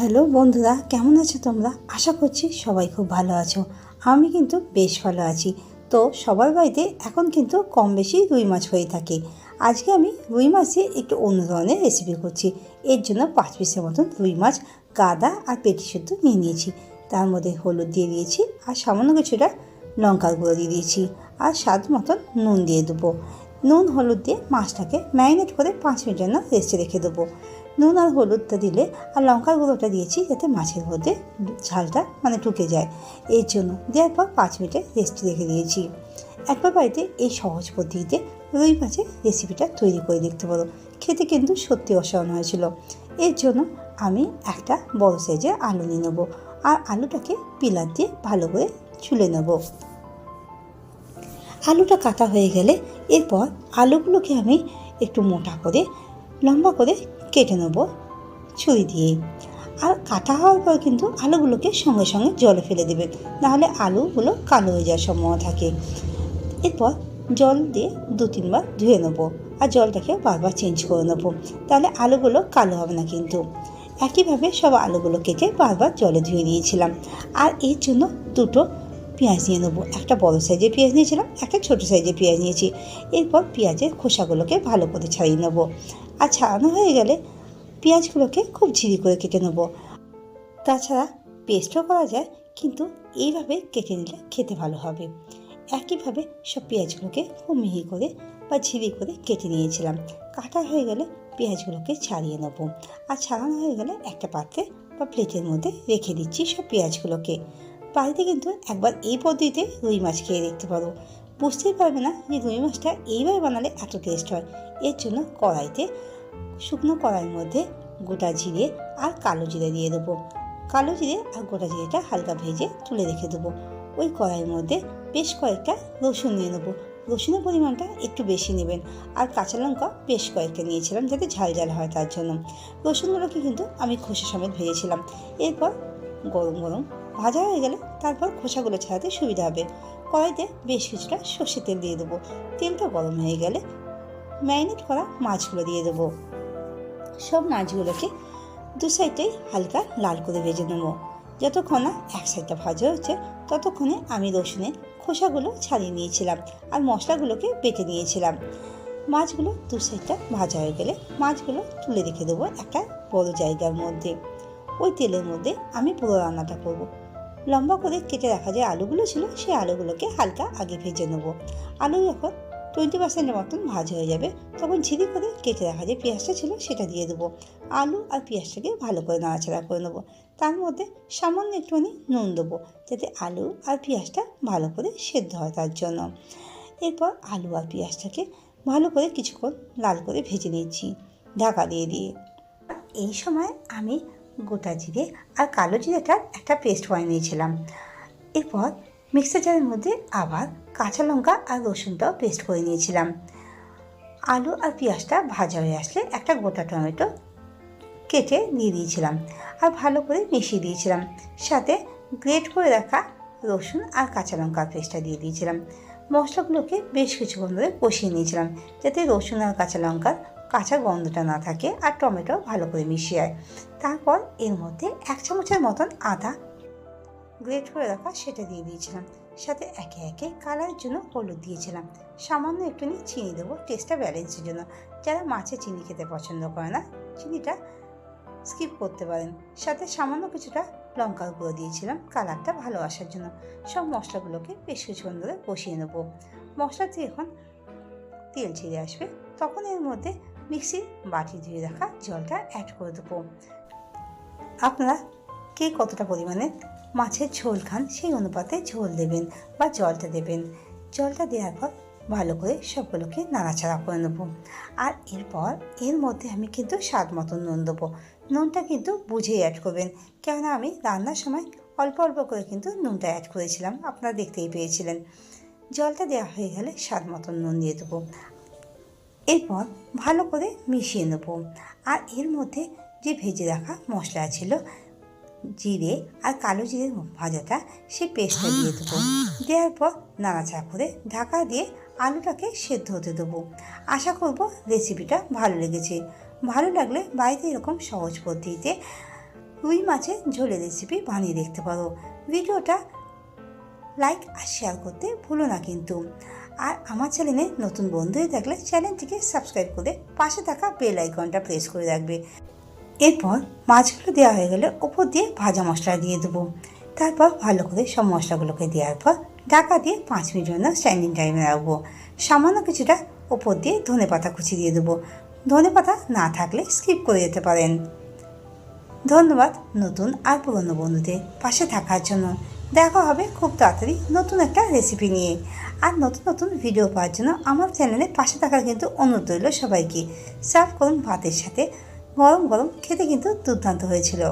Hello বন্ধুরা, কেমন আছো তোমরা? আশা করছি সবাই খুব ভালো আছো। আমি কিন্তু বেশ ভালো আছি। তো সবার বাড়িতে এখন কিন্তু কম বেশি রুই মাছ হয়ে থাকে। আজকে আমি রুই মাছে একটু অন্য ধরনের রেসিপি করছি। এর জন্য পাঁচ পিসের মতন রুই মাছ, গাদা আর পেটি শুদ্ধ নিয়ে নিয়েছি। তার মধ্যে হলুদ দিয়ে দিয়েছি আর সামান্য কিছুটা লঙ্কার গুঁড়ো দিয়ে দিয়েছি আর স্বাদ মতন নুন দিয়ে দেবো। নুন, হলুদ দিয়ে মাছটাকে ম্যারিনেট করে পাঁচ মিনিট জন্য রেস্টে রেখে দেবো। নুন আর হলুদটা দিলে আর লঙ্কার গুঁড়োটা দিয়েছি যাতে মাছের মধ্যে ঝালটা মানে ঢুকে যায়। এর জন্য দেওয়ার পর পাঁচ মিনিটে রেস্টে রেখে দিয়েছি। একবার বাড়িতে এই সহজ পদ্ধতিতে রুই মাছের রেসিপিটা তৈরি করে দেখতে পারো। খেতে কিন্তু সত্যি অসাধারণ হয়েছিল। এর জন্য আমি একটা বড় সাইজের আলু নিয়ে নেব আর আলুটাকে পিলার দিয়ে ভালো করে ছুলে নেব। আলুটা কাটা হয়ে গেলে এরপর আলুগুলোকে আমি একটু মোটা করে, লম্বা করে কেটে নেব ছুরি দিয়ে। আর কাটা হওয়ার পর কিন্তু আলুগুলোকে সঙ্গে সঙ্গে জলে ফেলে দেবেন নাহলে আলুগুলো কালো হয়ে যাওয়ার সম্ভাবনা থাকে। এরপর জল দিয়ে দু তিনবার ধুয়ে নেব আর জলটাকে বারবার চেঞ্জ করে নেব। তাহলে আলুগুলো কালো হবে না কিন্তু। একইভাবে সব আলুগুলো কেটে বারবার জলে ধুয়ে দিয়েছিলাম। আর এর জন্য দুটো পেঁয়াজ নিয়ে নেব। একটা বড় সাইজের পেঁয়াজ নিয়েছিলাম, একটা ছোটো সাইজের পেঁয়াজ নিয়েছি। এরপর পেঁয়াজের খোসাগুলোকে ভালো করে ছাড়িয়ে নেব। আর ছাড়ানো হয়ে গেলে পেঁয়াজগুলোকে খুব ঝিরি করে কেটে নেব। তাছাড়া পেস্টও করা যায়, কিন্তু এইভাবে কেটে নিলে খেতে ভালো হবে। একইভাবে সব পেঁয়াজগুলোকে খুব মিহি করে বা ঝিরি করে কেটে নিয়েছিলাম। কাটা হয়ে গেলে পেঁয়াজগুলোকে ছাড়িয়ে নেব। আর ছাড়ানো হয়ে গেলে একটা পাত্রে বা প্লেটের মধ্যে রেখে দিচ্ছি সব পেঁয়াজগুলোকে। বাড়িতে কিন্তু একবার এই পদ্ধতিতে রুই মাছ খেয়ে দেখতে পারো। বুঝতেই পারবে না যে রুই মাছটা এইভাবে বানালে এত টেস্ট হয়। এর জন্য কড়াইতে শুকনো কড়াইয়ের মধ্যে গোটা জিরে আর কালো জিরে দিয়ে দেবো। কালো জিরে আর গোটা জিরেটা হালকা ভেজে তুলে রেখে দেবো। ওই কড়াইয়ের মধ্যে বেশ কয়েকটা রসুন নিয়ে নেব রসুনের পরিমাণটা একটু বেশি নেবেন আর কাঁচা লঙ্কা বেশ কয়েকটা নিয়েছিলাম যাতে ঝাল ঝাল হয় তার জন্য। রসুনগুলোকে কিন্তু আমি খোসা সমেত ভেজেছিলাম। এরপর গরম গরম ভাজা হয়ে গেলে তারপর খোসাগুলো ছাড়াতে সুবিধা হবে। কড়াইতে বেশ কিছুটা সর্ষের তেল দিয়ে দেবো। তেলটা গরম হয়ে গেলে ম্যারিনেট করা মাছগুলো দিয়ে দেবো। সব মাছগুলোকে দু সাইডেই হালকা লাল করে ভেজে নেব। যতক্ষণ না এক সাইডটা ভাজা হচ্ছে, ততক্ষণে আমি রসুনের খোসাগুলো ছাড়িয়ে নিয়েছিলাম আর মশলাগুলোকে বেটে নিয়েছিলাম। মাছগুলো দু সাইডটা ভাজা হয়ে গেলে মাছগুলো তুলে রেখে দেবো একটা বড় জায়গার মধ্যে। ওই তেলের মধ্যে আমি পুরো রান্নাটা করব। লম্বা করে কেটে রাখা যে আলুগুলো ছিল, সেই আলুগুলোকে হালকা আগে ভেজে নেব। আলু যখন টোয়েন্টি পার্সেন্টের মতন ভাজা হয়ে যাবে, তখন ঝিরি করে কেটে রাখা যে পেঁয়াজটা ছিল, সেটা দিয়ে দেবো। আলু আর পেঁয়াজটাকে ভালো করে নাড়াচাড়া করে নেব। তার মধ্যে সামান্য একটুখানি নুন দেবো, যাতে আলু আর পেঁয়াজটা ভালো করে সেদ্ধ হয় তার জন্য। এরপর আলু আর পেঁয়াজটাকে ভালো করে কিছুক্ষণ লাল করে ভেজে নিচ্ছি, ঢাকা দিয়ে দিয়ে। এই সময় আমি গোটা জিরে আর কালো জিরেটার একটা পেস্ট বানিয়ে নিয়েছিলাম। এরপর মিক্সার জারের মধ্যে আবার কাঁচা লঙ্কা আর রসুনটাও পেস্ট করে নিয়েছিলাম। আলু আর পেঁয়াজটা ভাজা হয়ে আসলে একটা গোটা টমেটো কেটে দিয়ে দিয়েছিলাম আর ভালো করে মিশিয়ে দিয়েছিলাম। সাথে গ্রেট করে রাখা রসুন আর কাঁচা লঙ্কার পেস্টটা দিয়ে দিয়েছিলাম। মশলাগুলোকে বেশ কিছুক্ষণ ধরে কষিয়ে নিয়েছিলাম যাতে রসুন আর কাঁচা লঙ্কার কাঁচা গন্ধটা না থাকে আর টমেটো ভালো করে মিশিয়ে তারপর এর মধ্যে এক চামচের মতন আদা গ্রেট করে রাখা সেটা দিয়ে দিয়েছিলাম। সাথে একে একে কালারের জন্য হলুদ দিয়েছিলাম। সামান্য একটুখানি চিনি দেবো, টেস্টটা ব্যালেন্সের জন্য। যারা মাছে চিনি খেতে পছন্দ করে না, চিনিটা স্কিপ করতে পারেন। সাথে সামান্য কিছুটা লঙ্কার গুঁড়ো দিয়েছিলাম, কালারটা ভালো আসার জন্য। সব মশলাগুলোকে বেশ কিছুক্ষণ ধরে কষিয়ে নেব। মশলাতে এখন তেল ছিঁড়ে আসবে, তখন এর মধ্যে মিক্সির বাটি ধুয়ে রাখা জলটা অ্যাড করে দেবো। আপনারা কে কতটা পরিমাণে মাছের ঝোল খান সেই অনুপাতে ঝোল দেবেন বা জলটা দেবেন। জলটা দেওয়ার পর ভালো করে সবগুলোকে নাড়াচাড়া করে নেব। আর এরপর এর মধ্যে আমি কিন্তু স্বাদ মতো নুন দেবো। নুনটা কিন্তু বুঝেই অ্যাড করবেন। কেননা আমি রান্নার সময় অল্প অল্প করে কিন্তু নুনটা অ্যাড করেছিলাম, আপনারা দেখতেই পেয়েছিলেন। জলটা দেওয়া হয়ে গেলে স্বাদ মতন নুন দিয়ে দেবো। এরপর ভালো করে মিশিয়ে নেব। আর এর মধ্যে যে ভেজে রাখা মশলা ছিল, জিরে আর কালো জিরের ভাজাটা, সে পেস্টটা দিয়ে দেবো। দেওয়ার পর নাড়াচাড়া করে ঢাকা দিয়ে আলুটাকে সেদ্ধ হতে দেবো। আশা করব রেসিপিটা ভালো লেগেছে। ভালো লাগলে বাড়িতে এরকম সহজ পদ্ধতিতে রুই মাছের ঝোলের রেসিপি বানিয়ে দেখতে পারো। ভিডিওটা লাইক আর শেয়ার করতে ভুলো না কিন্তু। আর আমার চ্যানেলে নতুন বন্ধু হয়ে থাকলে চ্যানেলটিকে সাবস্ক্রাইব করে পাশে থাকা বেল আইকনটা প্রেস করে রাখবে। এরপর মাছগুলো দেওয়া হয়ে গেলে ওপর দিয়ে ভাজা মশলা দিয়ে দেবো। তারপর ভালো করে সব মশলাগুলোকে দেওয়ার পর ঢাকা দিয়ে পাঁচ মিনিট জন্য স্ট্যান্ডিং টাইমে রাখব। সামান্য কিছুটা ওপর দিয়ে ধনে পাতা কুচি দিয়ে দেবো। ধনে পাতা না থাকলে স্কিপ করে যেতে পারেন। ধন্যবাদ নতুন আর পুরনো বন্ধুদের পাশে থাকার জন্য। দেখা হবে খুব তাড়াতাড়ি নতুন একটা রেসিপি নিয়ে। আর নতুন নতুন ভিডিও পাওয়ার জন্য আমার চ্যানেলে পাশে থাকার কিন্তু অনুরোধ রইল সবাইকে। সার্ভ করুন ভাতের সাথে। গরম গরম খেতে কিন্তু দুর্দান্ত হয়েছিল।